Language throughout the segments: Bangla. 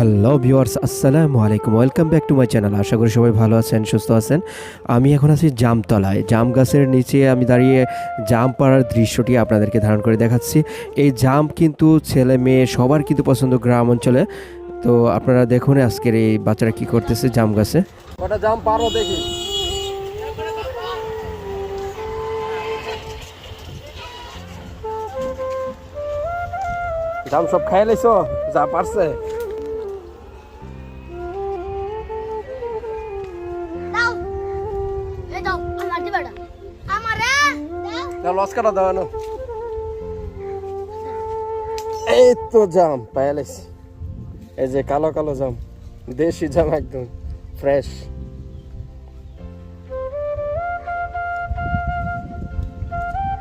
হ্যালো ভিউয়ার্স, আসসালামু আলাইকুম। Welcome back to my channel. আশা করি সবাই ভালো আছেন, সুস্থ আছেন। আমি এখন আছি জামতলায়। জাম গাছের নিচে আমি দাঁড়িয়ে জাম পাড়ার দৃশ্যটি আপনাদেরকে ধারণ করে দেখাচ্ছি। এই জাম কিন্তু ছেলে মেয়ে সবার কিন্তু পছন্দ গ্রাম অঞ্চলে। তো আপনারা দেখুন আজকের এই বাচ্চারা কি করতেছে জাম গাছে। জাম সব খাই যা পারছে। লস কাটা দাও না এই তো জাম লাইছি এই যে কালো কালো জাম দেশি জাম একদম ফ্রেশ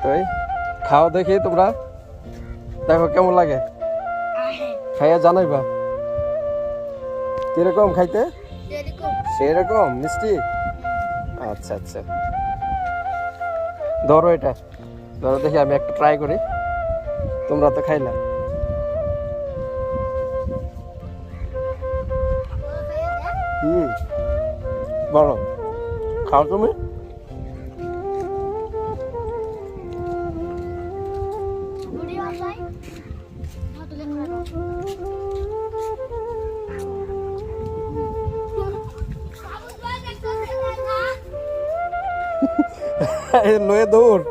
তাই খাও দেখি তোমরা। দেখো কেমন লাগে। খাইয়া জানাইবা। কীরকম খাইতে? সেরকম মিষ্টি? আচ্ছা আচ্ছা। ধরো এটা। ধরো দেখি আমি একটা ট্রাই করি। তোমরা তো খাইলা। হুম। বলো। খাও তুমি? লয়ে দৌড়।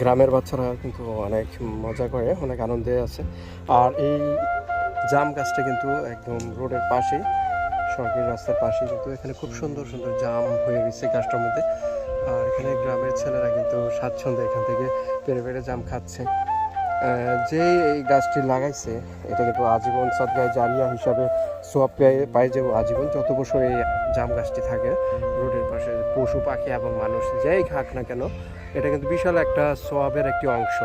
গ্রামের বাচ্চারা কিন্তু অনেক মজা করে, অনেক আনন্দে আছে। আর এই জাম গাছটা কিন্তু একদম রোডের পাশেই। সরকারি রাস্তার পাশে কিন্তু এখানে খুব সুন্দর সুন্দর জাম হয়ে গেছে গাছটার মধ্যে। আর এখানে গ্রামের ছেলেরা কিন্তু স্বাচ্ছন্দ্যে এখান থেকে পেরে পেরে জাম খাচ্ছে। যে এই গাছটি লাগাইছে, এটা কিন্তু আজীবন সদগায় জারিয়া হিসাবে সোয়াব পায় যে আজীবন যত বছর এই জাম গাছটি থাকে, রোডের পাশে পশু, পাখি এবং মানুষ যেই খাক না কেন, এটা কিন্তু বিশাল একটা সোয়াবের একটি অংশ।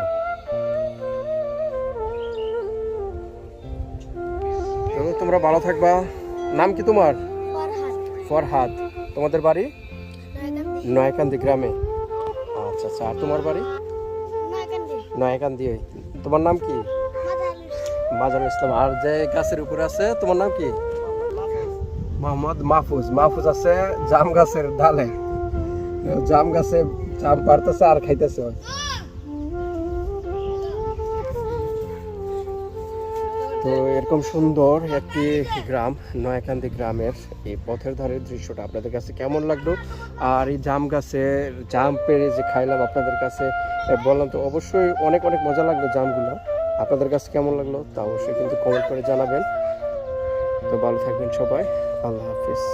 তোমরা ভালো থাকবা। নাম কি তোমার? ফরহাদ। তোমাদের বাড়ি? নয়াকান্দি। গ্রামে। আচ্ছা আচ্ছা। আর তোমার বাড়ি? নয়াকান্দি। তোমার নাম কি? মাজারুল ইসলাম। আর যে গাছের উপরে আছে তোমার নাম কি? মোহাম্মদ মাহফুজ। মাহফুজ আছে জাম গাছের ডালে। জাম গাছে জাম পারতেছে আর খাইতেছে। তো এরকম সুন্দর একটি গ্রাম, নয়াকান্দি গ্রামের এই পথের ধারের দৃশ্যটা আপনাদের কাছে কেমন লাগল? আর এই জাম গাছের জাম পেরে যে খাইলাম আপনাদের কাছে বললাম তো অবশ্যই অনেক অনেক মজা লাগল জামগুলো। আপনাদের কাছে কেমন লাগল তা অবশ্যই কিন্তু কমেন্ট করে জানাবেন। তো ভালো থাকবেন সবাই, আল্লাহ হাফিজ।